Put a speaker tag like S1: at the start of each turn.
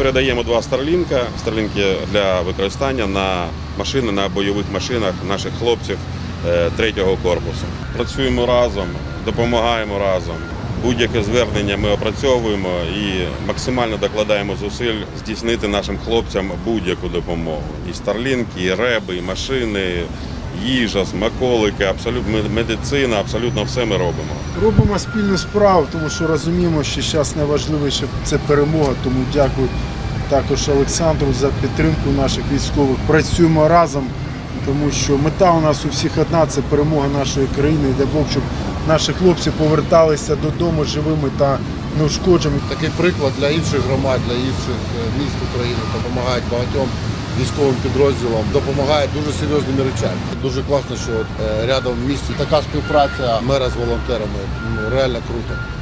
S1: передаємо два старлінка. Старлінки для використання на машини на бойових машинах наших хлопців е, третього корпусу. Працюємо разом, допомагаємо разом. Будь-яке звернення ми опрацьовуємо і максимально докладаємо зусиль здійснити нашим хлопцям будь-яку допомогу. І старлінки, і реби, і машини, їжа, смаколики, абсолютно медицина, абсолютно все ми робимо.
S2: Робимо спільну справу, тому що розуміємо, що зараз найважливіше це перемога. Тому дякую також Олександру за підтримку наших військових. Працюємо разом, тому що мета у нас у всіх одна це перемога нашої країни. І дай Бог, щоб наші хлопці поверталися додому живими та неушкодженими.
S3: Такий приклад для інших громад, для інших е, міст України допомагають багатьом військовим підрозділам, допомагають дуже серйозними речами. Дуже класно, що е, рядом в місті така співпраця мера з волонтерами. Ну, реально круто.